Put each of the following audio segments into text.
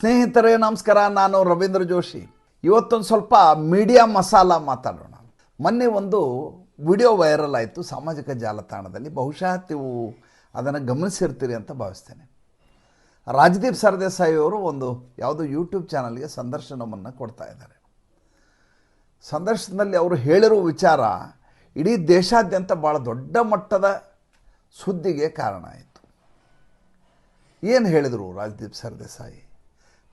ಸ್ನೇಹಿತರೇ, ನಮಸ್ಕಾರ. ನಾನು ರವೀಂದ್ರ ಜೋಶಿ. ಇವತ್ತೊಂದು ಸ್ವಲ್ಪ ಮೀಡಿಯಾ ಮಸಾಲ ಮಾತಾಡೋಣ. ಮೊನ್ನೆ ಒಂದು ವಿಡಿಯೋ ವೈರಲ್ ಆಯಿತು ಸಾಮಾಜಿಕ ಜಾಲತಾಣದಲ್ಲಿ. ಬಹುಶಃ ನೀವು ಅದನ್ನು ಗಮನಿಸಿರ್ತೀರಿ ಅಂತ ಭಾವಿಸ್ತೇನೆ. ರಾಜದೀಪ್ ಸರ್ದೇಸಾಯಿ ಅವರು ಒಂದು ಯಾವುದೋ ಯೂಟ್ಯೂಬ್ ಚಾನಲ್ಗೆ ಸಂದರ್ಶನವನ್ನು ಕೊಡ್ತಾ ಇದ್ದಾರೆ. ಸಂದರ್ಶನದಲ್ಲಿ ಅವರು ಹೇಳಿರೋ ವಿಚಾರ ಇಡೀ ದೇಶಾದ್ಯಂತ ಭಾಳ ದೊಡ್ಡ ಮಟ್ಟದ ಸುದ್ದಿಗೆ ಕಾರಣ ಆಯಿತು. ಏನು ಹೇಳಿದರು ರಾಜದೀಪ್ ಸರ್ದೇಸಾಯಿ?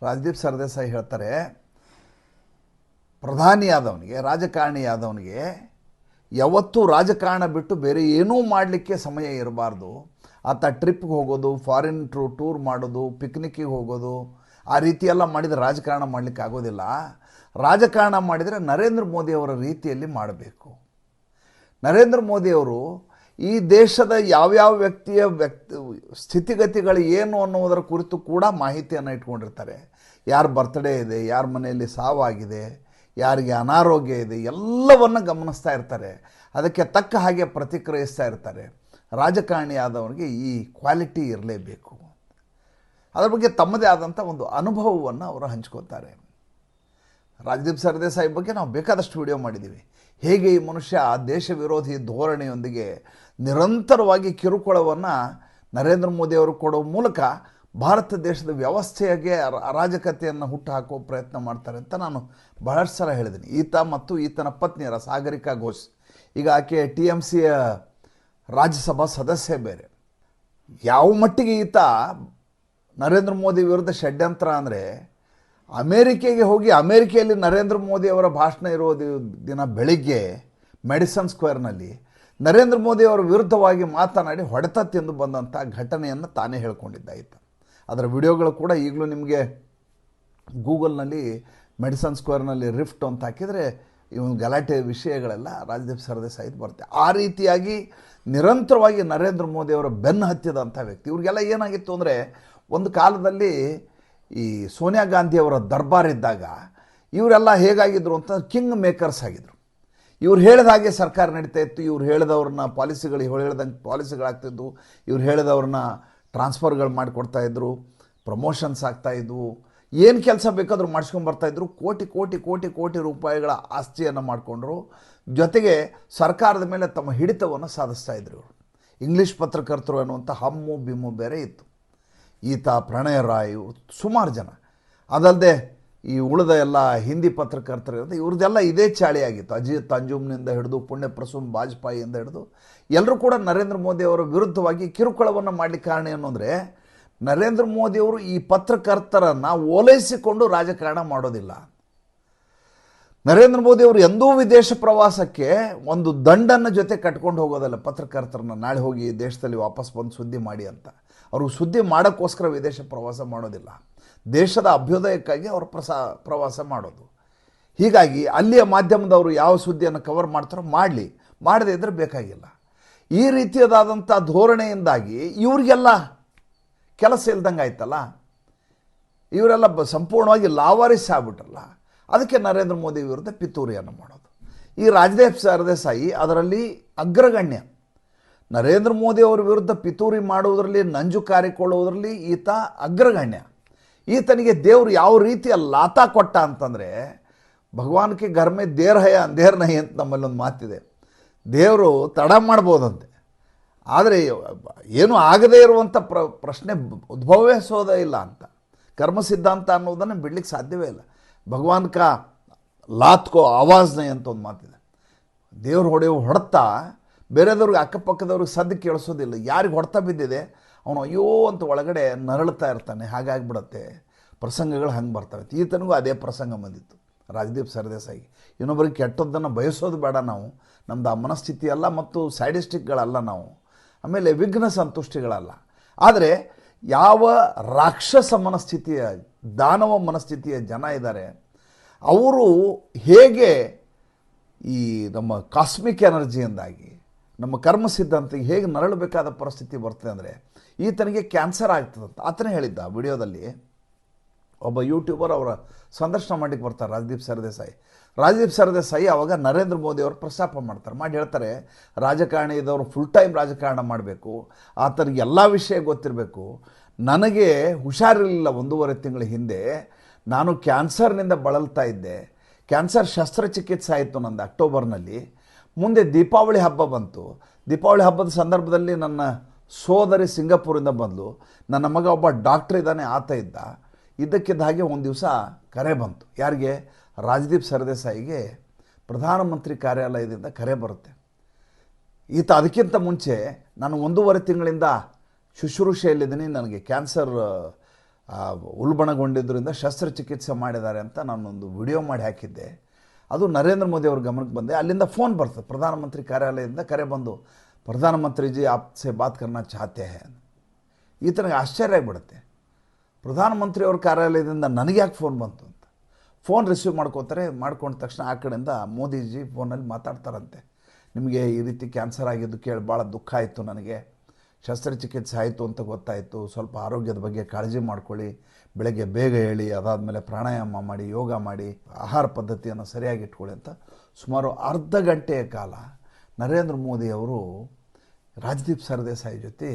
ರಾಜದೀಪ್ ಸರ್ದೇಸಾಯಿ ಹೇಳ್ತಾರೆ, ಪ್ರಧಾನಿಯಾದವನಿಗೆ, ರಾಜಕಾರಣಿಯಾದವನಿಗೆ ಯಾವತ್ತೂ ರಾಜಕಾರಣ ಬಿಟ್ಟು ಬೇರೆ ಏನೂ ಮಾಡಲಿಕ್ಕೆ ಸಮಯ ಇರಬಾರ್ದು. ಆತ ಟ್ರಿಪ್ಗೆ ಹೋಗೋದು ಫಾರಿನ್ ಟ್ರೂ ಟೂರ್ ಮಾಡೋದು ಪಿಕ್ನಿಕ್ಕಿಗೆ ಹೋಗೋದು, ಆ ರೀತಿಯೆಲ್ಲ ಮಾಡಿದರೆ ರಾಜಕಾರಣ ಮಾಡಲಿಕ್ಕೆ ಆಗೋದಿಲ್ಲ. ರಾಜಕಾರಣ ಮಾಡಿದರೆ ನರೇಂದ್ರ ಮೋದಿಯವರ ರೀತಿಯಲ್ಲಿ ಮಾಡಬೇಕು. ನರೇಂದ್ರ ಮೋದಿಯವರು ಈ ದೇಶದ ಯಾವ್ಯಾವ ವ್ಯಕ್ತಿಯ ವ್ಯಕ್ತಿ, ಸ್ಥಿತಿಗತಿಗಳು ಏನು ಅನ್ನುವುದರ ಕುರಿತು ಕೂಡ ಮಾಹಿತಿಯನ್ನು ಇಟ್ಕೊಂಡಿರ್ತಾರೆ. ಯಾರ ಬರ್ತ್ಡೇ ಇದೆ, ಯಾರ ಮನೆಯಲ್ಲಿ ಸಾವಾಗಿದೆ, ಯಾರಿಗೆ ಅನಾರೋಗ್ಯ ಇದೆ, ಎಲ್ಲವನ್ನು ಗಮನಿಸ್ತಾ ಇರ್ತಾರೆ. ಅದಕ್ಕೆ ತಕ್ಕ ಹಾಗೆ ಪ್ರತಿಕ್ರಿಯಿಸ್ತಾ ಇರ್ತಾರೆ. ರಾಜಕಾರಣಿ ಆದವರಿಗೆ ಈ ಕ್ವಾಲಿಟಿ ಇರಲೇಬೇಕು. ಅದರ ಬಗ್ಗೆ ತಮ್ಮದೇ ಆದಂಥ ಒಂದು ಅನುಭವವನ್ನು ಅವರು ಹಂಚ್ಕೋತಾರೆ. ರಾಜದೀಪ್ ಸರ್ದೇಸಾಯಿ ಬಗ್ಗೆ ನಾವು ಬೇಕಾದಷ್ಟು ವಿಡಿಯೋ ಮಾಡಿದ್ದೀವಿ ಹೇಗೆ ಈ ಮನುಷ್ಯ ದೇಶ ವಿರೋಧಿ ಧೋರಣೆಯೊಂದಿಗೆ ನಿರಂತರವಾಗಿ ಕಿರುಕುಳವನ್ನು ನರೇಂದ್ರ ಮೋದಿಯವರು ಕೊಡುವ ಮೂಲಕ ಭಾರತ ದೇಶದ ವ್ಯವಸ್ಥೆಗೆ ಅರ- ಅರಾಜಕತೆಯನ್ನು ಹುಟ್ಟುಹಾಕುವ ಪ್ರಯತ್ನ ಮಾಡ್ತಾರೆ ಅಂತ ನಾನು ಬಹಳಷ್ಟು ಸಲ ಹೇಳಿದ್ದೀನಿ ಈತ ಮತ್ತು ಈತನ ಪತ್ನಿಯರ ಸಾಗರಿಕಾ ಘೋಷ್. ಈಗ ಆಕೆ ಟಿ ಎಂ ಸಿಯ ರಾಜ್ಯಸಭಾ ಸದಸ್ಯೆ ಬೇರೆ. ಯಾವ ಮಟ್ಟಿಗೆ ಈತ ನರೇಂದ್ರ ಮೋದಿ ವಿರುದ್ಧ ಷಡ್ಯಂತ್ರ ಅಂದರೆ ಅಮೇರಿಕೆಗೆ ಹೋಗಿ ಅಮೇರಿಕೆಯಲ್ಲಿ ನರೇಂದ್ರ ಮೋದಿ ಅವರ ಭಾಷಣ ಇರೋ ದಿ- ದಿನ ಬೆಳಿಗ್ಗೆ ಮೆಡಿಸನ್ ಸ್ಕ್ವೇರ್ನಲ್ಲಿ ನರೇಂದ್ರ ಮೋದಿ ಅವರ ವಿರುದ್ಧವಾಗಿ ಮಾತನಾಡಿ ಹೊಡೆತ ತಿಂದು ಬಂದಂಥ ಘಟನೆಯನ್ನು ತಾನೇ ಹೇಳ್ಕೊಂಡಿದ್ದಾಯಿತು ಅದರ ವಿಡಿಯೋಗಳು ಕೂಡ ಈಗಲೂ ನಿಮಗೆ ಗೂಗಲ್ನಲ್ಲಿ ಮೆಡಿಸನ್ ಸ್ಕ್ವೇರ್ನಲ್ಲಿ ರಿಫ್ಟ್ ಅಂತ ಹಾಕಿದರೆ ಇವನು ಗಲಾಟೆ ವಿಷಯಗಳೆಲ್ಲ ರಾಜದೀಪ್ ಸಹಿತ ಬರುತ್ತೆ. ಆ ರೀತಿಯಾಗಿ ನಿರಂತರವಾಗಿ ನರೇಂದ್ರ ಮೋದಿ ಅವರ ಬೆನ್ನು ಹತ್ತಿದಂಥ ವ್ಯಕ್ತಿ. ಇವ್ರಿಗೆಲ್ಲ ಏನಾಗಿತ್ತು ಅಂದರೆ ಒಂದು ಕಾಲದಲ್ಲಿ ಈ ಸೋನಿಯಾ ಗಾಂಧಿಯವರ ದರ್ಬಾರ್ ಇದ್ದಾಗ ಇವರೆಲ್ಲ ಹೇಗಾಗಿದ್ರು ಅಂತ ಕಿಂಗ್ ಮೇಕರ್ಸ್ ಆಗಿದ್ರು. ಇವ್ರು ಹೇಳಿದ ಹಾಗೆ ಸರ್ಕಾರ ನಡೀತಾ ಇತ್ತು, ಇವ್ರು ಹೇಳಿದವ್ರನ್ನ ಪಾಲಿಸಿಗಳು, ಇವ್ರು ಹೇಳ್ದಂಗೆ ಪಾಲಿಸಿಗಳಾಗ್ತಿದ್ವು, ಇವ್ರು ಹೇಳಿದವ್ರನ್ನ ಟ್ರಾನ್ಸ್ಫರ್ಗಳು ಮಾಡಿಕೊಡ್ತಾಯಿದ್ರು ಪ್ರಮೋಷನ್ಸ್ ಆಗ್ತಾಯಿದ್ವು ಏನು ಕೆಲಸ ಬೇಕಾದರೂ ಮಾಡಿಸ್ಕೊಂಡು ಬರ್ತಾಯಿದ್ರು ಕೋಟಿ ಕೋಟಿ ಕೋಟಿ ಕೋಟಿ ರೂಪಾಯಿಗಳ ಆಸ್ತಿಯನ್ನು ಮಾಡಿಕೊಂಡ್ರು. ಜೊತೆಗೆ ಸರ್ಕಾರದ ಮೇಲೆ ತಮ್ಮ ಹಿಡಿತವನ್ನು ಸಾಧಿಸ್ತಾ ಇದ್ರು ಇವರು. ಇಂಗ್ಲೀಷ್ ಪತ್ರಕರ್ತರು ಅನ್ನುವಂಥ ಹಮ್ಮು, ಬಿಮ್ಮು ಬೇರೆ ಇತ್ತು. ಈತ ಪ್ರಣಯ ರಾಯ್ ಸುಮಾರು ಜನ. ಅದಲ್ಲದೆ ಈ ಉಳಿದ ಎಲ್ಲ ಹಿಂದಿ ಪತ್ರಕರ್ತರು ಇವ್ರದ್ದೆಲ್ಲ ಇದೇ ಚಾಳಿಯಾಗಿತ್ತು ಅಜಿತ್ ಅಂಜುಮ್ನಿಂದ ಹಿಡಿದು, ಪುಣ್ಯ ಪ್ರಸೂನ್ ವಾಜಪೇಯಿಯಿಂದ ಹಿಡಿದು ಎಲ್ಲರೂ ಕೂಡ ನರೇಂದ್ರ ಮೋದಿ ಅವರ ವಿರುದ್ಧವಾಗಿ ಕಿರುಕುಳವನ್ನು ಮಾಡಲಿಕ್ಕೆ ಕಾರಣ ಏನು ಅಂದರೆ, ನರೇಂದ್ರ ಮೋದಿಯವರು ಈ ಪತ್ರಕರ್ತರನ್ನು ಓಲೈಸಿಕೊಂಡು ರಾಜಕಾರಣ ಮಾಡೋದಿಲ್ಲ. ನರೇಂದ್ರ ಮೋದಿ ಅವರು ಎಂದೂ ವಿದೇಶ ಪ್ರವಾಸಕ್ಕೆ ಒಂದು ದಂಡನ್ನು ಜೊತೆ ಕಟ್ಕೊಂಡು ಹೋಗೋದಲ್ಲ ಪತ್ರಕರ್ತರನ್ನ, ನಾಳೆ ಹೋಗಿ ದೇಶದಲ್ಲಿ ವಾಪಸ್ ಬಂದು ಸುದ್ದಿ ಮಾಡಿ ಅಂತ. ಅವರು ಸುದ್ದಿ ಮಾಡೋಕ್ಕೋಸ್ಕರ ವಿದೇಶ ಪ್ರವಾಸ ಮಾಡೋದಿಲ್ಲ. ದೇಶದ ಅಭ್ಯುದಯಕ್ಕಾಗಿ ಅವರು ಪ್ರಸಾ, ಪ್ರವಾಸ ಮಾಡೋದು. ಹೀಗಾಗಿ ಅಲ್ಲಿಯ ಮಾಧ್ಯಮದವರು ಯಾವ ಸುದ್ದಿಯನ್ನು ಕವರ್ ಮಾಡ್ತಾರೋ ಮಾಡಲಿ. ಮಾಡದೇ ಇದ್ದರೆ ಬೇಕಾಗಿಲ್ಲ. ಈ ರೀತಿಯದಾದಂಥ ಧೋರಣೆಯಿಂದಾಗಿ ಇವರಿಗೆಲ್ಲ ಕೆಲಸ ಇಲ್ದಂಗೆ ಆಯ್ತಲ್ಲ? ಇವರೆಲ್ಲ ಬ, ಸಂಪೂರ್ಣವಾಗಿ ಲಾವಾರಿಸ್ ಆಗ್ಬಿಟ್ರಲ್ಲ? ಅದಕ್ಕೆ ನರೇಂದ್ರ ಮೋದಿ ವಿರುದ್ಧ ಪಿತೂರಿಯನ್ನು ಮಾಡೋದು. ಈ ರಾಜದೇವ್ ಸರದೇಸಾಯಿ ಅದರಲ್ಲಿ ಅಗ್ರಗಣ್ಯ. ನರೇಂದ್ರ ಮೋದಿ ಅವರ ವಿರುದ್ಧ ಪಿತೂರಿ ಮಾಡುವುದರಲ್ಲಿ, ನಂಜು ಕಾರಿಕೊಳ್ಳುವುದರಲ್ಲಿ ಈತ ಅಗ್ರಗಣ್ಯ. ಈತನಿಗೆ ದೇವರು ಯಾವ ರೀತಿಯ ಲಾತ ಕೊಟ್ಟ ಅಂತಂದರೆ ಭಗವಾನ್ಗೆ ಗರ್ಮೆ ದೇರ್ ಹಯ ಅಂಧೇರ್ ನಹಿ ಅಂತ ನಮ್ಮಲ್ಲಿ ಒಂದು ಮಾತಿದೆ. ದೇವರು ತಡ ಮಾಡ್ಬೋದಂತೆ. ಆದರೆ ಏನು ಆಗದೇ ಇರುವಂಥ ಪ್ರ, ಪ್ರಶ್ನೆ ಉದ್ಭವಿಸೋದೇ ಇಲ್ಲ ಅಂತ. ಕರ್ಮ ಸಿದ್ಧಾಂತ ಅನ್ನೋದನ್ನು ಬಿಡ್ಲಿಕ್ಕೆ ಸಾಧ್ಯವೇ ಇಲ್ಲ. ಭಗವಾನ್ ಕಾ ಲಾತ್ಕೋ ಆವಾಜ್ನೆ ಅಂತ ಒಂದು ಮಾತಿದೆ. ದೇವ್ರು ಹೊಡೆಯೋ ಹೊಡೆತ ಬೇರೆದವ್ರಿಗೆ ಅಕ್ಕಪಕ್ಕದವ್ರಿಗೆ ಸದ್ದು ಕೇಳಿಸೋದಿಲ್ಲ. ಯಾರಿಗೆ ಹೊಡೆತ ಬಿದ್ದಿದೆ, ಅವನು ಅಯ್ಯೋ ಅಂತ ಒಳಗಡೆ ನರಳುತ್ತಾ ಇರ್ತಾನೆ. ಹಾಗಾಗಿಬಿಡತ್ತೆ. ಪ್ರಸಂಗಗಳು ಹಂಗೆ ಬರ್ತವೆ. ಈತನಿಗೂ ಅದೇ ಪ್ರಸಂಗ ಬಂದಿತ್ತು. ರಾಜದೀಪ್ ಸರದೇಸಾಯಿ. ಇನ್ನೊಬ್ಬರಿಗೆ ಕೆಟ್ಟದ್ದನ್ನು ಬಯಸೋದು ಬೇಡ ನಾವು. ನಮ್ಮದು ಆ ಮನಸ್ಥಿತಿ ಅಲ್ಲ ಮತ್ತು ಸ್ಯಾಡಿಸ್ಟಿಕ್ಗಳಲ್ಲ ನಾವು. ಆಮೇಲೆ ವಿಘ್ನ ಸಂತುಷ್ಟಿಗಳಲ್ಲ. ಆದರೆ ಯಾವ ರಾಕ್ಷಸ ಮನಸ್ಥಿತಿಯ, ದಾನವ ಮನಸ್ಥಿತಿಯ ಜನ ಇದ್ದಾರೆ, ಅವರು ಹೇಗೆ ಈ ನಮ್ಮ ಕಾಸ್ಮಿಕ್ ಎನರ್ಜಿಯಿಂದಾಗಿ ನಮ್ಮ ಕರ್ಮ ಸಿದ್ಧಾಂತಿಗೆ ಹೇಗೆ ನರಳಬೇಕಾದ ಪರಿಸ್ಥಿತಿ ಬರ್ತದೆ ಅಂದರೆ, ಈತನಿಗೆ ಕ್ಯಾನ್ಸರ್ ಆಗ್ತದಂತ. ಆತನೇ ಹೇಳಿದ್ದ ವಿಡಿಯೋದಲ್ಲಿ, ಒಬ್ಬ ಯೂಟ್ಯೂಬರ್ ಅವರ ಸಂದರ್ಶನ ಮಾಡಲಿಕ್ಕೆ ಬರ್ತಾರೆ ರಾಜದೀಪ್ ಸರ್ದೇಸಾಯಿ. ರಾಜದೀಪ್ ಸರ್ದೇಸಾಯಿ ಅವಾಗ ನರೇಂದ್ರ ಮೋದಿ ಅವರು ಪ್ರಸ್ತಾಪ ಮಾಡ್ತಾರೆ. ಮಾಡಿ ಹೇಳ್ತಾರೆ, ರಾಜಕಾರಣಿ ಫುಲ್ ಟೈಮ್ ರಾಜಕಾರಣ ಮಾಡಬೇಕು, ಆತನಿಗೆ ಎಲ್ಲ ವಿಷಯ ಗೊತ್ತಿರಬೇಕು. ನನಗೆ ಹುಷಾರಿರಲಿಲ್ಲ ಒಂದೂವರೆ ತಿಂಗಳ ಹಿಂದೆ, ನಾನು ಕ್ಯಾನ್ಸರ್ನಿಂದ ಬಳಲ್ತಾ ಇದ್ದೆ. ಕ್ಯಾನ್ಸರ್ ಶಸ್ತ್ರಚಿಕಿತ್ಸೆ ಆಯಿತು ನಂದು ಅಕ್ಟೋಬರ್ನಲ್ಲಿ. ಮುಂದೆ ದೀಪಾವಳಿ ಹಬ್ಬ ಬಂತು. ದೀಪಾವಳಿ ಹಬ್ಬದ ಸಂದರ್ಭದಲ್ಲಿ ನನ್ನ ಸೋದರಿ ಸಿಂಗಾಪುರಿಂದ ಬಂದಳು ನನ್ನ ಮಗ ಒಬ್ಬ ಡಾಕ್ಟ್ರ್ ಇದ್ದಾನೆ, ಆತ ಇದ್ದ. ಇದ್ದಕ್ಕಿದ್ದ ಹಾಗೆ ಒಂದು ದಿವಸ ಕರೆ ಬಂತು. ಯಾರಿಗೆ? ರಾಜದೀಪ್ ಸರ್ದೇಸಾಯಿಗೆ ಪ್ರಧಾನಮಂತ್ರಿ ಕಾರ್ಯಾಲಯದಿಂದ ಕರೆ ಬರುತ್ತೆ. ಈತ ಅದಕ್ಕಿಂತ ಮುಂಚೆ ನಾನು ಒಂದೂವರೆ ತಿಂಗಳಿಂದ ಶುಶ್ರೂಷೆಯಲ್ಲಿದ್ದೀನಿ. ನನಗೆ ಕ್ಯಾನ್ಸರ್ ಉಲ್ಬಣಗೊಂಡಿದ್ದರಿಂದ ಶಸ್ತ್ರಚಿಕಿತ್ಸೆ ಮಾಡಿದ್ದಾರೆ ಅಂತ ನಾನೊಂದು ವಿಡಿಯೋ ಮಾಡಿ ಹಾಕಿದ್ದೆ. ಅದು ನರೇಂದ್ರ ಮೋದಿ ಅವ್ರ ಗಮನಕ್ಕೆ ಬಂದೆ. ಅಲ್ಲಿಂದ ಫೋನ್ ಬರ್ತದೆ. ಪ್ರಧಾನಮಂತ್ರಿ ಕಾರ್ಯಾಲಯದಿಂದ ಕರೆ ಬಂದು, ಪ್ರಧಾನಮಂತ್ರಿಜಿ, ಆಪ್ಸೆ ಬಾತ್ ಕರ್ನಾ ಚಾಹತೆ ಹೇ. ಥರ ಆಶ್ಚರ್ಯ ಆಗಿಬಿಡುತ್ತೆ. ಪ್ರಧಾನಮಂತ್ರಿ ಅವ್ರ ಕಾರ್ಯಾಲಯದಿಂದ ನನಗೆ ಯಾಕೆ ಫೋನ್ ಬಂತು ಅಂತ. ಫೋನ್ ರಿಸೀವ್ ಮಾಡ್ಕೋತಾರೆ. ಮಾಡ್ಕೊಂಡ ತಕ್ಷಣ ಆ ಕಡೆಯಿಂದ ಮೋದಿಜಿ ಫೋನಲ್ಲಿ ಮಾತಾಡ್ತಾರಂತೆ. ನಿಮಗೆ ಈ ರೀತಿ ಕ್ಯಾನ್ಸರ್ ಆಗಿದ್ದು ಕೇಳಿ ಭಾಳ ದುಃಖ ಆಯಿತು ನನಗೆ. ಶಸ್ತ್ರಚಿಕಿತ್ಸೆ ಆಯಿತು ಅಂತ ಗೊತ್ತಾಯಿತು. ಸ್ವಲ್ಪ ಆರೋಗ್ಯದ ಬಗ್ಗೆ ಕಾಳಜಿ ಮಾಡ್ಕೊಳ್ಳಿ. ಬೆಳಗ್ಗೆ ಬೇಗ ಹೇಳಿ ಅದಾದಮೇಲೆ ಪ್ರಾಣಾಯಾಮ ಮಾಡಿ, ಯೋಗ ಮಾಡಿ, ಆಹಾರ ಪದ್ಧತಿಯನ್ನು ಸರಿಯಾಗಿ ಇಟ್ಕೊಳ್ಳಿ ಅಂತ ಸುಮಾರು ಅರ್ಧ ಗಂಟೆಯ ಕಾಲ ನರೇಂದ್ರ ಮೋದಿ ಅವರು ರಾಜದೀಪ್ ಸರ್ದೇಸಾಯಿ ಜೊತೆ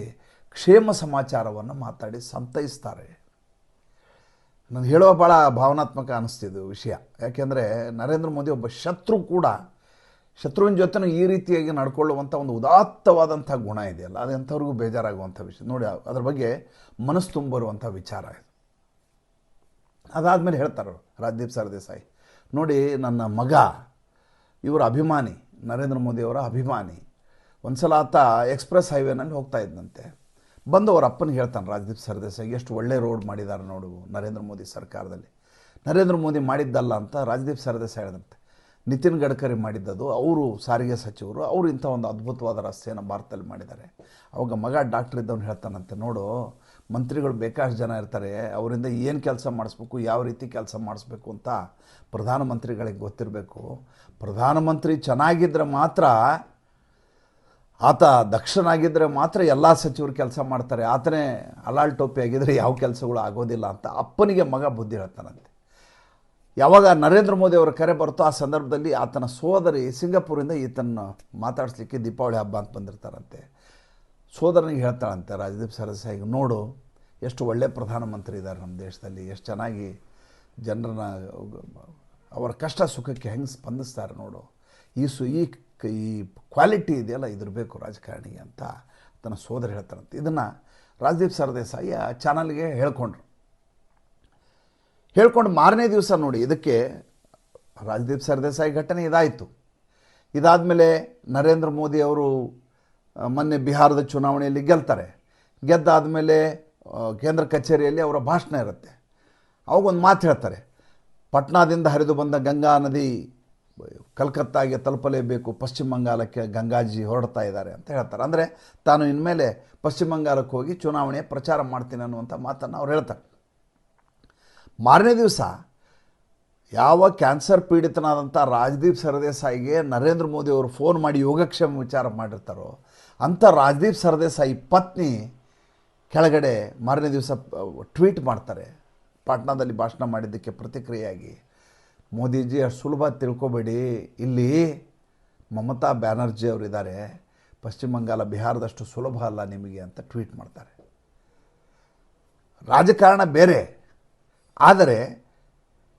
ಕ್ಷೇಮ ಸಮಾಚಾರವನ್ನು ಮಾತಾಡಿ ಸಂತೈಸ್ತಾರೆ. ನಾನು ಹೇಳೋ ಭಾಳ ಭಾವನಾತ್ಮಕ ಅನ್ನಿಸ್ತಿದ್ದು ವಿಷಯ. ಯಾಕೆಂದರೆ ನರೇಂದ್ರ ಮೋದಿ ಒಬ್ಬ ಶತ್ರು ಕೂಡ. ಶತ್ರುವಿನ ಜೊತೆನೂ ಈ ರೀತಿಯಾಗಿ ನಡ್ಕೊಳ್ಳುವಂಥ ಒಂದು ಉದಾತ್ತವಾದಂಥ ಗುಣ ಇದೆಯಲ್ಲ, ಅದು ಎಂಥವ್ರಿಗೂ ಬೇಜಾರಾಗುವಂಥ ವಿಷಯ. ನೋಡಿ, ಅದ್ರ ಬಗ್ಗೆ ಮನಸ್ಸು ತುಂಬರುವಂಥ ವಿಚಾರ ಇದು. ಅದಾದಮೇಲೆ ಹೇಳ್ತಾರೆ ರಾಜದೀಪ್ ಸರ್ದೇಸಾಯಿ ನೋಡಿ, ನನ್ನ ಮಗ, ಇವರ ಅಭಿಮಾನಿ, ನರೇಂದ್ರ ಮೋದಿಯವರ ಅಭಿಮಾನಿ ಒಂದು ಸಲ ಆತ ಎಕ್ಸ್ಪ್ರೆಸ್ ಹೈವೇನಲ್ಲಿ ಹೋಗ್ತಾ ಇದ್ದಂತೆ ಬಂದು ಅವ್ರ ಅಪ್ಪನಿಗೆ ಹೇಳ್ತಾನೆ, ರಾಜದೀಪ್ ಸರ್ದೇಸಾಯಿ ಎಷ್ಟು ಒಳ್ಳೆ ರೋಡ್ ಮಾಡಿದ್ದಾರೆ ನೋಡು ನರೇಂದ್ರ ಮೋದಿ ಸರ್ಕಾರದಲ್ಲಿ. ನರೇಂದ್ರ ಮೋದಿ ಮಾಡಿದ್ದಲ್ಲ ಅಂತ ರಾಜದೀಪ್ ಸರ್ದೇಸಾಯಿ ಹೇಳಿದಂತೆ. ನಿತಿನ್ ಗಡ್ಕರಿ ಮಾಡಿದ್ದದು, ಅವರು ಸಾರಿಗೆ ಸಚಿವರು, ಅವರು ಇಂಥ ಒಂದು ಅದ್ಭುತವಾದ ರಸ್ತೆಯನ್ನು ಭಾರತದಲ್ಲಿ ಮಾಡಿದ್ದಾರೆ. ಅವಾಗ ಮಗ ಡಾಕ್ಟರ್ ಇದ್ದವನು ಹೇಳ್ತಾನಂತೆ, ನೋಡು, ಮಂತ್ರಿಗಳು ಬೇಕಾಷ್ಟು ಜನ ಇರ್ತಾರೆ, ಅವರಿಂದ ಏನು ಕೆಲಸ ಮಾಡಿಸ್ಬೇಕು, ಯಾವ ರೀತಿ ಕೆಲಸ ಮಾಡಿಸ್ಬೇಕು ಅಂತ ಪ್ರಧಾನಮಂತ್ರಿಗಳಿಗೆ ಗೊತ್ತಿರಬೇಕು. ಪ್ರಧಾನಮಂತ್ರಿ ಚೆನ್ನಾಗಿದ್ದರೆ ಮಾತ್ರ, ಆತ ದಕ್ಷನಾಗಿದ್ದರೆ ಮಾತ್ರ ಎಲ್ಲ ಸಚಿವರು ಕೆಲಸ ಮಾಡ್ತಾರೆ. ಆತನೇ ಅಲಾಲ್ ಟೋಪಿ ಆಗಿದ್ದರೆ ಯಾವ ಕೆಲಸಗಳು ಆಗೋದಿಲ್ಲ ಅಂತ ಅಪ್ಪನಿಗೆ ಮಗ ಬುದ್ಧಿ ಹೇಳ್ತಾನಂತೆ. ಯಾವಾಗ ನರೇಂದ್ರ ಮೋದಿ ಅವರ ಕರೆ ಬರುತ್ತೋ ಆ ಸಂದರ್ಭದಲ್ಲಿ ಆತನ ಸೋದರಿ ಸಿಂಗಾಪುರಿಂದ ಈತನ ಮಾತಾಡಿಸ್ಲಿಕ್ಕೆ ದೀಪಾವಳಿ ಹಬ್ಬ ಅಂತ ಬಂದಿರ್ತಾರಂತೆ. ಸೋದರನಿಗೆ ಹೇಳ್ತಾಳಂತೆ, ರಾಜದೀಪ್ ಸರಸಾಯಿಗೆ ನೋಡು, ಎಷ್ಟು ಒಳ್ಳೆ ಪ್ರಧಾನಮಂತ್ರಿ ಇದ್ದಾರೆ ನಮ್ಮ ದೇಶದಲ್ಲಿ, ಎಷ್ಟು ಚೆನ್ನಾಗಿ ಜನರನ್ನ, ಅವರ ಕಷ್ಟ ಸುಖಕ್ಕೆ ಹೆಂಗೆ ಸ್ಪಂದಿಸ್ತಾರೆ ನೋಡು. ಈ ಸು, ಈ ಈ ಕ್ವಾಲಿಟಿ ಇದೆಯಲ್ಲ ಇದಿರಬೇಕು ರಾಜಕಾರಣಿಗೆ ಅಂತ ತನ್ನ ಸೋದರ ಹೇಳ್ತಾರಂತೆ ಇದನ್ನು ರಾಜದೀಪ್ ಸರ್ದೇಸಾಯಿ ಆ ಚಾನಲ್ಗೆ ಹೇಳ್ಕೊಂಡ್ರು. ಹೇಳ್ಕೊಂಡು ಮಾರನೇ ದಿವಸ ನೋಡಿ, ಇದಕ್ಕೆ ರಾಜದೀಪ್ ಸರ್ದೇಸಾಯಿ ಘಟನೆ ಇದಾಯಿತು. ಇದಾದಮೇಲೆ ನರೇಂದ್ರ ಮೋದಿ ಅವರು ಮೊನ್ನೆ ಬಿಹಾರದ ಚುನಾವಣೆಯಲ್ಲಿ ಗೆಲ್ತಾರೆ. ಗೆದ್ದಾದಮೇಲೆ ಕೇಂದ್ರ ಕಚೇರಿಯಲ್ಲಿ ಅವರ ಭಾಷಣ ಇರುತ್ತೆ. ಅವಾಗೊಂದು ಮಾತು ಹೇಳ್ತಾರೆ, ಪಟ್ನಾದಿಂದ ಹರಿದು ಬಂದ ಗಂಗಾ ನದಿ ಕಲ್ಕತ್ತಾಗೆ ತಲುಪಲೇಬೇಕು, ಪಶ್ಚಿಮ ಬಂಗಾಲಕ್ಕೆ ಗಂಗಾಜಿ ಹೊರಡ್ತಾ ಇದ್ದಾರೆ ಅಂತ ಹೇಳ್ತಾರೆ. ಅಂದರೆ ತಾನು ಇನ್ಮೇಲೆ ಪಶ್ಚಿಮ ಬಂಗಾಳಕ್ಕೆ ಹೋಗಿ ಚುನಾವಣೆ ಪ್ರಚಾರ ಮಾಡ್ತೀನಿ ಅನ್ನುವಂಥ ಮಾತನ್ನು ಅವ್ರು ಹೇಳ್ತಾರೆ. ಮಾರನೇ ದಿವಸ ಯಾವ ಕ್ಯಾನ್ಸರ್ ಪೀಡಿತನಾದಂಥ ರಾಜದೀಪ್ ಸರ್ದೇಸಾಯಿಗೆ ನರೇಂದ್ರ ಮೋದಿ ಅವರು ಫೋನ್ ಮಾಡಿ ಯೋಗಕ್ಷೇಮ ವಿಚಾರ ಮಾಡಿರ್ತಾರೋ, ಅಂಥ ರಾಜದೀಪ್ ಸರ್ದೇಸಾಯಿ ಪತ್ನಿ ಕೆಳಗಡೆ ಮಾರನೇ ದಿವಸ ಟ್ವೀಟ್ ಮಾಡ್ತಾರೆ. ಪಾಟ್ನಾದಲ್ಲಿ ಭಾಷಣ ಮಾಡಿದ್ದಕ್ಕೆ ಪ್ರತಿಕ್ರಿಯೆಯಾಗಿ, ಮೋದಿಜಿ, ಅಷ್ಟು ಸುಲಭ ತಿಳ್ಕೊಬೇಡಿ. ಇಲ್ಲಿ ಮಮತಾ ಬ್ಯಾನರ್ಜಿ ಅವರಿದ್ದಾರೆ. ಪಶ್ಚಿಮ ಬಂಗಾಳ ಬಿಹಾರದಷ್ಟು ಸುಲಭ ಅಲ್ಲ ನಿಮಗೆ ಅಂತ ಟ್ವೀಟ್ ಮಾಡ್ತಾರೆ. ರಾಜಕಾರಣ ಬೇರೆ. ಆದರೆ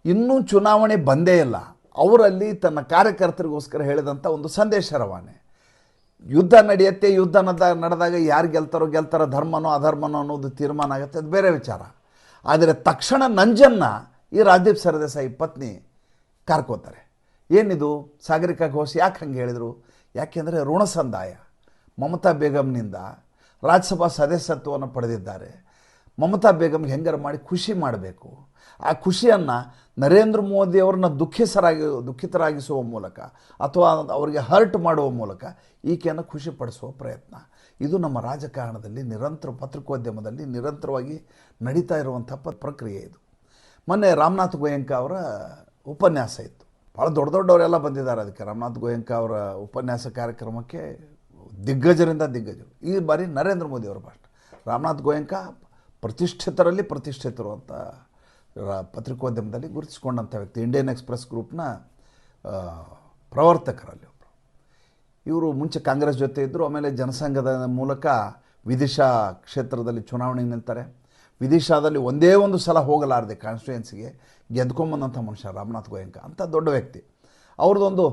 ಇನ್ನೂ ಚುನಾವಣೆ ಬಂದೇ ಇಲ್ಲ. ಅವರಲ್ಲಿ ತನ್ನ ಕಾರ್ಯಕರ್ತರಿಗೋಸ್ಕರ ಹೇಳಿದಂಥ ಒಂದು ಸಂದೇಶ ರವಾನೆ. ಯುದ್ಧ ನಡೆಯುತ್ತೆ, ಯುದ್ಧ ನಡೆದಾಗ ಯಾರು ಗೆಲ್ತಾರೋ ಗೆಲ್ತಾರೋ, ಧರ್ಮನೋ ಅಧರ್ಮನೋ ಅನ್ನೋದು ತೀರ್ಮಾನ ಆಗುತ್ತೆ ಅದು ಬೇರೆ ವಿಚಾರ. ಆದರೆ ತಕ್ಷಣ ನಂಜನ್ನ ಈ ರಾಜೀವ್ ಸರದೇಸಾಯಿ ಪತ್ನಿ ಕಾರ್ಕೋತಾರೆ. ಏನಿದು? ಸಾಗರಿಕ ಘೋಷ್ ಯಾಕೆ ಹಂಗೆ ಹೇಳಿದರು? ಯಾಕೆಂದರೆ ಋಣ ಸಂದಾಯ. ಮಮತಾ ಬೇಗಮ್ನಿಂದ ರಾಜ್ಯಸಭಾ ಸದಸ್ಯತ್ವವನ್ನು ಪಡೆದಿದ್ದಾರೆ. ಮಮತಾ ಬೇಗಂಗೆ ಹೆಂಗಾರು ಮಾಡಿ ಖುಷಿ ಮಾಡಬೇಕು. ಆ ಖುಷಿಯನ್ನು ನರೇಂದ್ರ ಮೋದಿಯವ್ರನ್ನ ದುಃಖಿಸರಾಗಿ, ದುಃಖಿತರಾಗಿಸುವ ಮೂಲಕ ಅಥವಾ ಅವರಿಗೆ ಹರ್ಟ್ ಮಾಡುವ ಮೂಲಕ ಈಕೆಯನ್ನು ಖುಷಿಪಡಿಸುವ ಪ್ರಯತ್ನ. ಇದು ನಮ್ಮ ರಾಜಕಾರಣದಲ್ಲಿ ನಿರಂತರ ಪತ್ರಿಕೋದ್ಯಮದಲ್ಲಿ ನಿರಂತರವಾಗಿ ನಡೀತಾ ಇರುವಂಥ ಪ, ಪ್ರಕ್ರಿಯೆ ಇದು. ಮೊನ್ನೆ ರಾಮನಾಥ್ ಗೋಯಂಕ ಅವರ ಉಪನ್ಯಾಸ ಇತ್ತು. ಭಾಳ ದೊಡ್ಡ ದೊಡ್ಡವರೆಲ್ಲ ಬಂದಿದ್ದಾರೆ ಅದಕ್ಕೆ. ರಾಮನಾಥ್ ಗೋಯಂಕ ಅವರ ಉಪನ್ಯಾಸ ಕಾರ್ಯಕ್ರಮಕ್ಕೆ ದಿಗ್ಗಜರಿಂದ ದಿಗ್ಗಜರು. ಈ ಬಾರಿ ನರೇಂದ್ರ ಮೋದಿ ಅವರ ಭಾಷಣ. ರಾಮನಾಥ್ ಗೋಯಂಕ ಪ್ರತಿಷ್ಠಿತರಲ್ಲಿ ಪ್ರತಿಷ್ಠಿತರು ಅಂತ ರ- ಪತ್ರಿಕೋದ್ಯಮದಲ್ಲಿ ಗುರುತಿಸ್ಕೊಂಡಂಥ ವ್ಯಕ್ತಿ ಇಂಡಿಯನ್ ಎಕ್ಸ್ಪ್ರೆಸ್ ಗ್ರೂಪ್ನ ಪ್ರವರ್ತಕರಲ್ಲಿ ಒಬ್ಬರು ಇವರು ಮುಂಚೆ ಕಾಂಗ್ರೆಸ್ ಜೊತೆ ಇದ್ದರು ಆಮೇಲೆ ಜನಸಂಘದ ಮೂಲಕ ವಿದಿಶಾ ಕ್ಷೇತ್ರದಲ್ಲಿ ಚುನಾವಣೆ ನಿಲ್ತಾರೆ. ವಿದಿಶಾದಲ್ಲಿ ಒಂದೇ ಒಂದು ಸಲ ಹೋಗಲಾರದೆ ಕಾನ್ಸ್ಟಿಟ್ಯೂಯೆನ್ಸಿಗೆ ಗೆದ್ಕೊಂಬಂದಂಥ ಮನುಷ್ಯ ರಾಮನಾಥ್ ಗೋಯಂಕ, ಅಂತ ದೊಡ್ಡ ವ್ಯಕ್ತಿ. ಅವ್ರದ್ದೊಂದು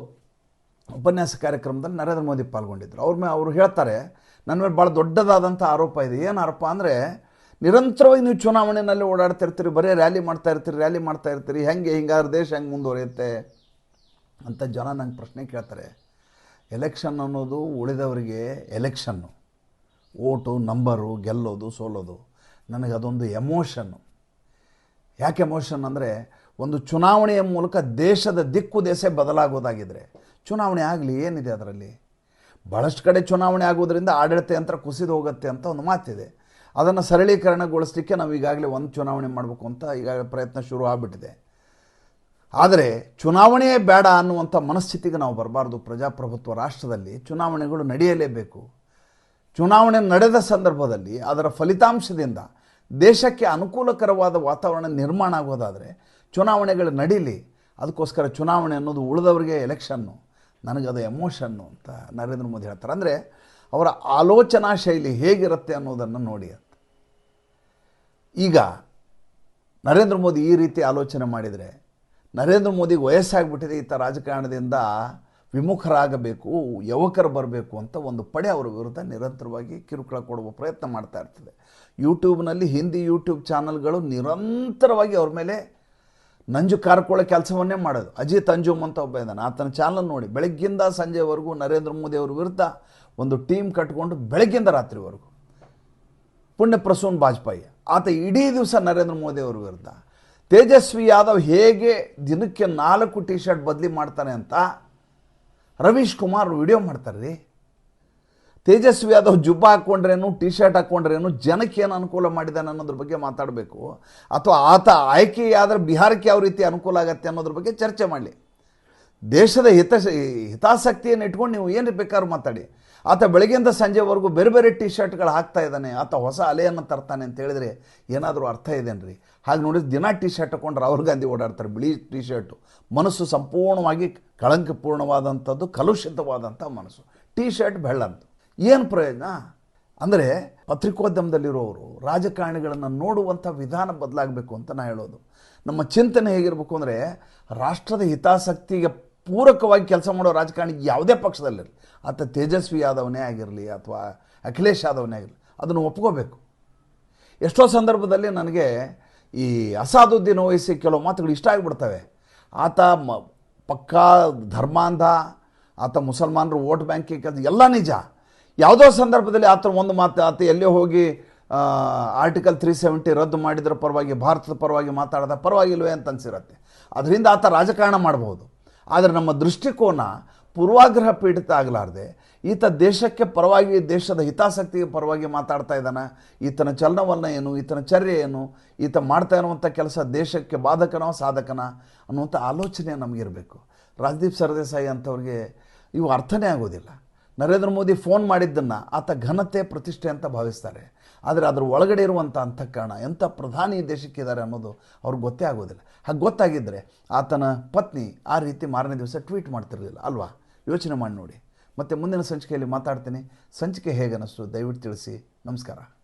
ಉಪನ್ಯಾಸ ಕಾರ್ಯಕ್ರಮದಲ್ಲಿ ನರೇಂದ್ರ ಮೋದಿ ಪಾಲ್ಗೊಂಡಿದ್ದರು ಅವ್ರ ಮೇಲೆ ಅವರು ಹೇಳ್ತಾರೆ ನನ್ನ ಮೇಲೆ ಭಾಳ ದೊಡ್ಡದಾದಂಥ ಆರೋಪ ಇದೆ. ಏನು ಆರೋಪ ಅಂದರೆ ನಿರಂತರವಾಗಿ ನೀವು ಚುನಾವಣೆಯಲ್ಲಿ ಓಡಾಡ್ತಿರ್ತೀರಿ, ಬರೀ ರ್ಯಾಲಿ ಮಾಡ್ತಾ ಇರ್ತೀರಿ, ರ್ಯಾಲಿ ಮಾಡ್ತಾ ಇರ್ತೀರಿ, ಹೆಂಗೆ ಹಿಂಗಾದ್ರೆ ದೇಶ ಹೆಂಗೆ ಮುಂದುವರಿಯುತ್ತೆ ಅಂತ ಜನ ನಂಗೆ ಪ್ರಶ್ನೆ ಕೇಳ್ತಾರೆ. ಎಲೆಕ್ಷನ್ ಅನ್ನೋದು ಉಳಿದವರಿಗೆ ಎಲೆಕ್ಷನ್ನು ಓಟು, ನಂಬರು, ಗೆಲ್ಲೋದು, ಸೋಲೋದು. ನನಗೆ ಅದೊಂದು ಎಮೋಷನ್ನು ಯಾಕೆ ಎಮೋಷನ್ ಅಂದರೆ ಒಂದು ಚುನಾವಣೆಯ ಮೂಲಕ ದೇಶದ ದಿಕ್ಕು ದೇಶ ಬದಲಾಗೋದಾಗಿದ್ದರೆ ಚುನಾವಣೆ ಆಗಲಿ ಏನಿದೆ ಅದರಲ್ಲಿ? ಭಾಳಷ್ಟು ಕಡೆ ಚುನಾವಣೆ ಆಗೋದ್ರಿಂದ ಆಡಳಿತ ಯಂತ್ರ ಕುಸಿದು ಹೋಗುತ್ತೆ ಅಂತ ಒಂದು ಮಾತಿದೆ. ಅದನ್ನು ಸರಳೀಕರಣಗೊಳಿಸಲಿಕ್ಕೆ ನಾವು ಈಗಾಗಲೇ ಒಂದು ಚುನಾವಣೆ ಮಾಡಬೇಕು ಅಂತ ಈಗಾಗಲೇ ಪ್ರಯತ್ನ ಶುರು ಆಗಿಬಿಟ್ಟಿದೆ. ಆದರೆ ಚುನಾವಣೆಯೇ ಬೇಡ ಅನ್ನುವಂಥ ಮನಸ್ಥಿತಿಗೆ ನಾವು ಬರಬಾರ್ದು. ಪ್ರಜಾಪ್ರಭುತ್ವ ರಾಷ್ಟ್ರದಲ್ಲಿ ಚುನಾವಣೆಗಳು ನಡೆಯಲೇಬೇಕು. ಚುನಾವಣೆ ನಡೆದ ಸಂದರ್ಭದಲ್ಲಿ ಅದರ ಫಲಿತಾಂಶದಿಂದ ದೇಶಕ್ಕೆ ಅನುಕೂಲಕರವಾದ ವಾತಾವರಣ ನಿರ್ಮಾಣ ಆಗೋದಾದರೆ ಚುನಾವಣೆಗಳು ನಡೀಲಿ. ಅದಕ್ಕೋಸ್ಕರ ಚುನಾವಣೆ ಅನ್ನೋದು ಉಳಿದವರಿಗೆ ಎಲೆಕ್ಷನ್ನು ನನಗದು ಎಮೋಷನ್ನು ಅಂತ ನರೇಂದ್ರ ಮೋದಿ ಹೇಳ್ತಾರೆ. ಅಂದರೆ ಅವರ ಆಲೋಚನಾ ಶೈಲಿ ಹೇಗಿರುತ್ತೆ ಅನ್ನೋದನ್ನು ನೋಡಿ ಈಗ ನರೇಂದ್ರ ಮೋದಿ ಈ ರೀತಿ ಆಲೋಚನೆ ಮಾಡಿದರೆ ನರೇಂದ್ರ ಮೋದಿಗೆ ವಯಸ್ಸಾಗಿಬಿಟ್ಟಿದೆ ಈತ ರಾಜಕಾರಣದಿಂದ ವಿಮುಖರಾಗಬೇಕು, ಯುವಕರು ಬರಬೇಕು ಅಂತ ಒಂದು ಪಡೆ ಅವರ ವಿರುದ್ಧ ನಿರಂತರವಾಗಿ ಕಿರುಕುಳ ಕೊಡುವ ಪ್ರಯತ್ನ ಮಾಡ್ತಾ ಇರ್ತದೆ. ಯೂಟ್ಯೂಬ್ನಲ್ಲಿ ಹಿಂದಿ ಯೂಟ್ಯೂಬ್ ಚಾನಲ್ಗಳು ನಿರಂತರವಾಗಿ ಅವ್ರ ಮೇಲೆ ನಂಜು ಕಾರ್ಕೊಳ್ಳೋ ಕೆಲಸವನ್ನೇ ಮಾಡೋದು. ಅಜಿತ್ ಅಂಜುಮ್ ಅಂತ ಒಬ್ಬ ಇದ್ದಾನೆ. ಆತನ ಚಾನಲ್ ನೋಡಿ, ಬೆಳಗ್ಗಿಂದ ಸಂಜೆವರೆಗೂ ನರೇಂದ್ರ ಮೋದಿ ಅವ್ರ ವಿರುದ್ಧ ಒಂದು ಟೀಮ್ ಕಟ್ಕೊಂಡು ಬೆಳಗ್ಗಿಂದ ರಾತ್ರಿವರೆಗೂ ಪುಣ್ಯ ಪ್ರಸೂನ್ ಬಾಜಪಾಯಿ ಆತ ಇಡೀ ದಿವಸ ನರೇಂದ್ರ ಮೋದಿ ಅವ್ರ ವಿರುದ್ಧ. ತೇಜಸ್ವಿ ಯಾದವ್ ಹೇಗೆ ದಿನಕ್ಕೆ ನಾಲ್ಕು ಟಿ ಶರ್ಟ್ ಬದಲಿ ಮಾಡ್ತಾನೆ ಅಂತ ರವೀಶ್ ಕುಮಾರ್ ವಿಡಿಯೋ ಮಾಡ್ತಾರೆ ರೀ. ತೇಜಸ್ವಿ ಯಾದವ್ ಜುಬ್ಬ ಹಾಕ್ಕೊಂಡ್ರೇನು ಟಿ ಶರ್ಟ್ ಹಾಕ್ಕೊಂಡ್ರೇನು ಜನಕ್ಕೆ ಏನು ಅನುಕೂಲ ಮಾಡಿದ್ದಾನೆ ಅನ್ನೋದ್ರ ಬಗ್ಗೆ ಮಾತಾಡಬೇಕು. ಅಥವಾ ಆತ ಆಯ್ಕೆಯಾದರೆ ಬಿಹಾರಕ್ಕೆ ಯಾವ ರೀತಿ ಅನುಕೂಲ ಆಗತ್ತೆ ಅನ್ನೋದ್ರ ಬಗ್ಗೆ ಚರ್ಚೆ ಮಾಡಲಿ. ದೇಶದ ಹಿತ ಹಿತಾಸಕ್ತಿಯನ್ನು ಇಟ್ಕೊಂಡು ನೀವು ಏನು ಬೇಕಾದ್ರೂ ಮಾತಾಡಿ. ಆತ ಬೆಳಗ್ಗೆಯಿಂದ ಸಂಜೆವರೆಗೂ ಬೇರೆ ಬೇರೆ ಟಿ ಶರ್ಟ್ಗಳು ಹಾಕ್ತಾ ಇದ್ದಾನೆ. ಆತ ಹೊಸ ಅಲೆಯನ್ನು ತರ್ತಾನೆ ಅಂತ ಹೇಳಿದರೆ ಏನಾದರೂ ಅರ್ಥ ಇದೇನ್ರಿ? ಹಾಗೆ ನೋಡಿದ್ರೆ ದಿನ ಟಿ ಶರ್ಟ್ ಹಾಕೊಂಡು ರಾಹುಲ್ ಗಾಂಧಿ ಓಡಾಡ್ತಾರೆ, ಬಿಳಿ ಟಿ ಶರ್ಟು ಮನಸ್ಸು ಸಂಪೂರ್ಣವಾಗಿ ಕಳಂಕಪೂರ್ಣವಾದಂಥದ್ದು ಕಲುಷಿತವಾದಂಥ ಮನಸ್ಸು. ಟಿ ಶರ್ಟ್ ಬೆಳ್ಳಂತು ಏನು ಪ್ರಯೋಜನ? ಅಂದರೆ ಪತ್ರಿಕೋದ್ಯಮದಲ್ಲಿರೋರು ರಾಜಕಾರಣಿಗಳನ್ನು ನೋಡುವಂಥ ವಿಧಾನ ಬದಲಾಗಬೇಕು ಅಂತ ನಾನು ಹೇಳೋದು. ನಮ್ಮ ಚಿಂತನೆ ಹೇಗಿರಬೇಕು ಅಂದರೆ ರಾಷ್ಟ್ರದ ಹಿತಾಸಕ್ತಿಗೆ ಪೂರಕವಾಗಿ ಕೆಲಸ ಮಾಡೋ ರಾಜಕಾರಣಿ ಯಾವುದೇ ಪಕ್ಷದಲ್ಲಿರಲಿ ಆತ ತೇಜಸ್ವಿ ಯಾದವನೇ ಆಗಿರಲಿ ಅಥವಾ ಅಖಿಲೇಶ್ ಯಾದವನೇ ಆಗಿರಲಿ, ಅದನ್ನು ಒಪ್ಕೋಬೇಕು. ಎಷ್ಟೋ ಸಂದರ್ಭದಲ್ಲಿ ನನಗೆ ಈ ಅಸಾದುದ್ದೀನ್ ವಹಿಸಿ ಕೆಲವು ಮಾತುಗಳು ಇಷ್ಟ ಆಗಿಬಿಡ್ತವೆ. ಆತ ಮ, ಪಕ್ಕಾ ಧರ್ಮಾಂಧ, ಆತ ಮುಸಲ್ಮಾನರು ವೋಟ್ ಬ್ಯಾಂಕಿಂಗ್ ಕೆಲಸ ಎಲ್ಲ ನಿಜ. ಯಾವುದೋ ಸಂದರ್ಭದಲ್ಲಿ ಆತ ಒಂದು ಮಾತು, ಆತ ಎಲ್ಲೇ ಹೋಗಿ ಆರ್ಟಿಕಲ್ ತ್ರೀ ಸೆವೆಂಟಿ ರದ್ದು ಮಾಡಿದ್ರ ಪರವಾಗಿ, ಭಾರತದ ಪರವಾಗಿ ಮಾತಾಡದ ಪರವಾಗಿಲ್ವೇ ಅಂತ ಅನಿಸಿರುತ್ತೆ. ಅದರಿಂದ ಆತ ರಾಜಕಾರಣ ಮಾಡಬಹುದು ಆದರೆ ನಮ್ಮ ದೃಷ್ಟಿಕೋನ ಪೂರ್ವಾಗ್ರಹ ಪೀಡಿತ ಆಗಲಾರ್ದೆ. ಈತ ದೇಶಕ್ಕೆ ಪರವಾಗಿ, ದೇಶದ ಹಿತಾಸಕ್ತಿಗೆ ಪರವಾಗಿ ಮಾತಾಡ್ತಾ ಇದ್ದಾನೆ. ಈತನ ಚಲನವಲನ ಏನು, ಈತನ ಚರ್ಯ ಏನು, ಈತ ಮಾಡ್ತಾ ಇರುವಂಥ ಕೆಲಸ ದೇಶಕ್ಕೆ ಬಾಧಕನೋ ಸಾಧಕನ ಅನ್ನುವಂಥ ಆಲೋಚನೆ ನಮಗಿರಬೇಕು. ರಾಜದೀಪ್ ಸರ್ದೇಸಾಯಿ ಅಂಥವ್ರಿಗೆ ಇವು ಅರ್ಥನೇ ಆಗೋದಿಲ್ಲ. ನರೇಂದ್ರ ಮೋದಿ ಫೋನ್ ಮಾಡಿದ್ದನ್ನು ಆತ ಘನತೆ, ಪ್ರತಿಷ್ಠೆ ಅಂತ ಭಾವಿಸ್ತಾರೆ. ಆದರೆ ಅದರ ಒಳಗಡೆ ಇರುವಂಥ ಅಂತಃಕರಣ ಎಂಥ ಪ್ರಧಾನಿ ದೇಶಕ್ಕಿದ್ದಾರೆ ಅನ್ನೋದು ಅವ್ರಿಗೆ ಗೊತ್ತೇ ಆಗೋದಿಲ್ಲ. ಹಾಗೆ ಗೊತ್ತಾಗಿದ್ದರೆ ಆತನ ಪತ್ನಿ ಆ ರೀತಿ ಮಾರನೇ ದಿವಸ ಟ್ವೀಟ್ ಮಾಡ್ತಿರಲಿಲ್ಲ, ಅಲ್ವಾ? ಯೋಚನೆ ಮಾಡಿ ನೋಡಿ. ಮತ್ತು ಮುಂದಿನ ಸಂಚಿಕೆಯಲ್ಲಿ ಮಾತಾಡ್ತೀನಿ. ಸಂಚಿಕೆ ಹೇಗೆ ಅನ್ನಿಸ್ತು ದಯವಿಟ್ಟು ತಿಳಿಸಿ. ನಮಸ್ಕಾರ.